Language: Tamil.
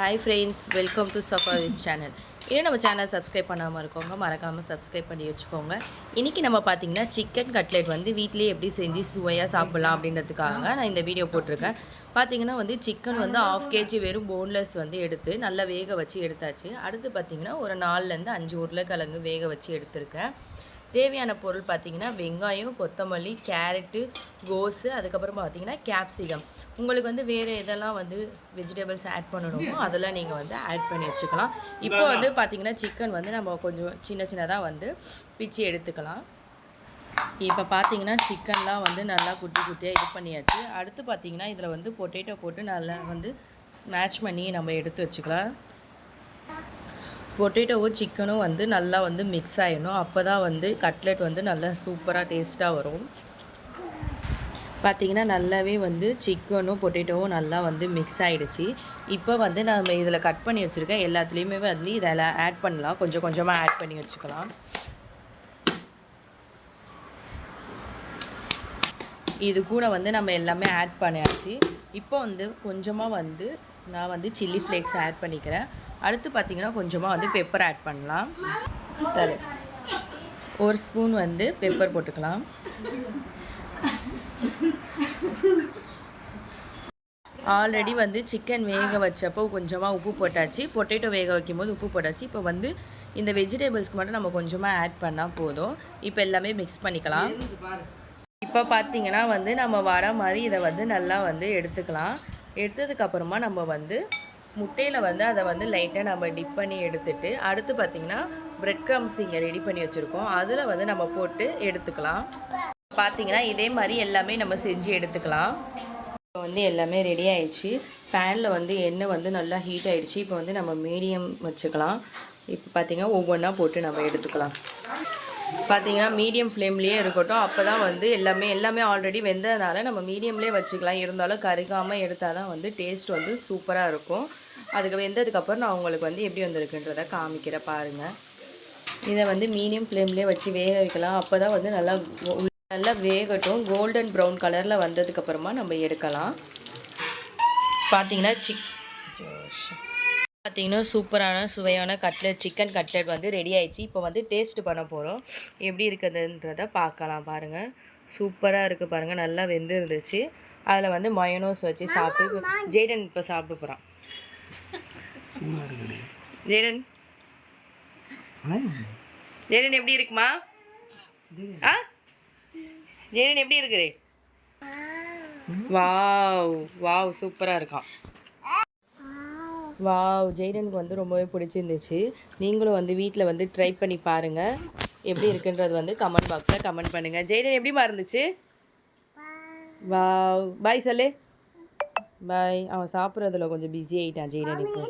ஹாய் ஃப்ரெண்ட்ஸ் வெல்கம் டு சஃபாவிஸ் சேனல் இன்னும் நம்ம சேனல் சப்ஸ்கிரைப் பண்ணாமல் இருக்கவங்க மறக்காமல் சப்ஸ்கிரைப் பண்ணி வச்சுக்கோங்க. இன்றைக்கி நம்ம பார்த்தீங்கன்னா சிக்கன் கட்லெட் வந்து வீட்டிலேயே எப்படி செஞ்சு சுவையாக சாப்பிட்லாம் அப்படின்றதுக்காக நான் இந்த வீடியோ போட்டிருக்கேன். பார்த்தீங்கன்னா வந்து சிக்கன் வந்து ஆஃப் கேஜி வெறும் போன்லெஸ் வந்து எடுத்து நல்லா வேக வச்சு எடுத்தாச்சு. அடுத்து பார்த்தீங்கன்னா ஒரு நாலுலேருந்து அஞ்சு உருளைக்கிழங்கு வேக வச்சு எடுத்திருக்கேன். தேவையான பொருள் பார்த்தீங்கன்னா வெங்காயம் கொத்தமல்லி கேரட்டு கோஸு அதுக்கப்புறம் பார்த்தீங்கன்னா கேப்சிகம் உங்களுக்கு வந்து வேறு எதெல்லாம் வந்து வெஜிடபிள்ஸ் ஆட் பண்ணணுமோ அதெல்லாம் நீங்கள் வந்து ஆட் பண்ணி வச்சுக்கலாம். இப்போ வந்து பார்த்தீங்கன்னா சிக்கன் வந்து நம்ம கொஞ்சம் சின்ன சின்னதாக வந்து பிச்சு எடுத்துக்கலாம். இப்போ பார்த்தீங்கன்னா சிக்கன்லாம் வந்து நல்லா குட்டி குட்டியாக இது பண்ணியாச்சு. அடுத்து பார்த்தீங்கன்னா இதில் வந்து பொட்டேட்டோ போட்டு நல்லா வந்து ஸ்மாஷ் பண்ணி நம்ம எடுத்து வச்சுக்கலாம். பொட்டேட்டோவும் சிக்கனும் வந்து நல்லா வந்து மிக்ஸ் ஆகிடணும் அப்போ தான் வந்து கட்லெட் வந்து நல்லா சூப்பராக டேஸ்ட்டாக வரும். பார்த்தீங்கன்னா நல்லாவே வந்து சிக்கனும் பொட்டேட்டோவும் நல்லா வந்து மிக்ஸ் ஆகிடுச்சு இப்போ வந்து நம்ம இதில் கட் பண்ணி வச்சுருக்கேன் எல்லாத்துலேயுமே வந்து இதில் ஆட் பண்ணலாம். கொஞ்சம் கொஞ்சமாக ஆட் பண்ணி வச்சுக்கலாம். இது கூட வந்து நம்ம எல்லாமே ஆட் பண்ணியாச்சு. இப்போ வந்து கொஞ்சமாக வந்து நான் வந்து சில்லி ஃப்ளேக்ஸ் ஆட் பண்ணிக்கிறேன். அடுத்து பார்த்திங்கன்னா கொஞ்சமாக வந்து பெப்பர் ஆட் பண்ணலாம். தரு. ஒரு ஸ்பூன் வந்து பெப்பர் போட்டுக்கலாம். ஆல்ரெடி வந்து சிக்கன் வேக வச்சப்போ கொஞ்சமாக உப்பு போட்டாச்சு. பொட்டேட்டோ வேக வைக்கும்போது உப்பு போட்டாச்சு. இப்போ வந்து இந்த வெஜிடபிள்ஸ்க்கு மட்டும் நம்ம கொஞ்சமாக ஆட் பண்ணால் போதும். இப்போ எல்லாமே மிக்ஸ் பண்ணிக்கலாம். இப்போ பார்த்தீங்கன்னா வந்து நம்ம வடை மாதிரி இதை வந்து நல்லா வந்து எடுத்துக்கலாம். எடுத்ததுக்கப்புறமா நம்ம வந்து முட்டையில் வந்து அதை வந்து லைட்டாக நம்ம டிப் பண்ணி எடுத்துட்டு அடுத்து பார்த்திங்கன்னா ப்ரெட் க்ரம்ஸ் இங்கே ரெடி பண்ணி வச்சுருக்கோம். அதில் வந்து நம்ம போட்டு எடுத்துக்கலாம். பார்த்திங்கன்னா இதே மாதிரி எல்லாமே நம்ம செஞ்சு எடுத்துக்கலாம். இப்போ வந்து எல்லாமே ரெடி ஆயிடுச்சு. பேனில் வந்து எண்ணெய் வந்து நல்லா ஹீட் ஆகிடுச்சு இப்போ வந்து நம்ம மீடியம் வச்சுக்கலாம். இப்போ பார்த்திங்கன்னா ஒவ்வொன்றா போட்டு நம்ம எடுத்துக்கலாம். பார்த்தீங்கன்னா மீடியம் ஃப்ளேம்லேயே இருக்கட்டும். அப்போ தான் வந்து எல்லாமே எல்லாமே ஆல்ரெடி வெந்ததுனால நம்ம மீடியம்லேயே வச்சுக்கலாம். இருந்தாலும் கருகாமல் எடுத்தால் தான் வந்து டேஸ்ட் வந்து சூப்பராக இருக்கும். அதுக்கு வெந்ததுக்கப்புறம் நான் உங்களுக்கு வந்து எப்படி வந்திருக்குன்றதை காமிக்கிறேன் பாருங்கள் இதை வந்து மீடியம் ஃப்ளேம்லேயே வச்சு வேக வைக்கலாம். அப்போ தான் வந்து நல்லா நல்லா வேகட்டும். கோல்டன் ப்ரௌன் கலரில் வந்ததுக்கப்புறமா நம்ம எடுக்கலாம். பார்த்தீங்கன்னா சிக் பார்த்தீங்கன்னா சூப்பரான சுவையான கட்லெட் சிக்கன் கட்லெட் வந்து ரெடி ஆயிடுச்சு. இப்போ வந்து டேஸ்ட் பண்ண போகிறோம் எப்படி இருக்குதுன்றத பார்க்கலாம் பாருங்கள் சூப்பராக இருக்குது பாருங்கள் நல்லா வெந்து இருந்துச்சு அதில் வந்து மயனோஸ் வச்சு சாப்பிட்டு ஜெய்டன் இப்போ சாப்பிட போகிறான் ஜெய்டன்? ஜெய்டன் எப்படி இருக்குமா? ஆ? ஜெய்டன் எப்படி இருக்குது? வாவ் வாவ் சூப்பராக இருக்கான். வாவ் ஜெய்டனுக்கு வந்து ரொம்பவே பிடிச்சிருந்துச்சு. நீங்களும் வந்து வீட்டில் வந்து ட்ரை பண்ணி பாருங்கள் எப்படி இருக்குன்றது வந்து கமெண்ட் பாக்ஸில் கமெண்ட் பண்ணுங்கள் ஜெய்டன் எப்படிமா இருந்துச்சு? வாவ் பாய் சொல்லு. பாய் அவன் சாப்பிட்றதுல கொஞ்சம் பிஸி ஆகிட்டான் ஜெய்டன் இப்போ.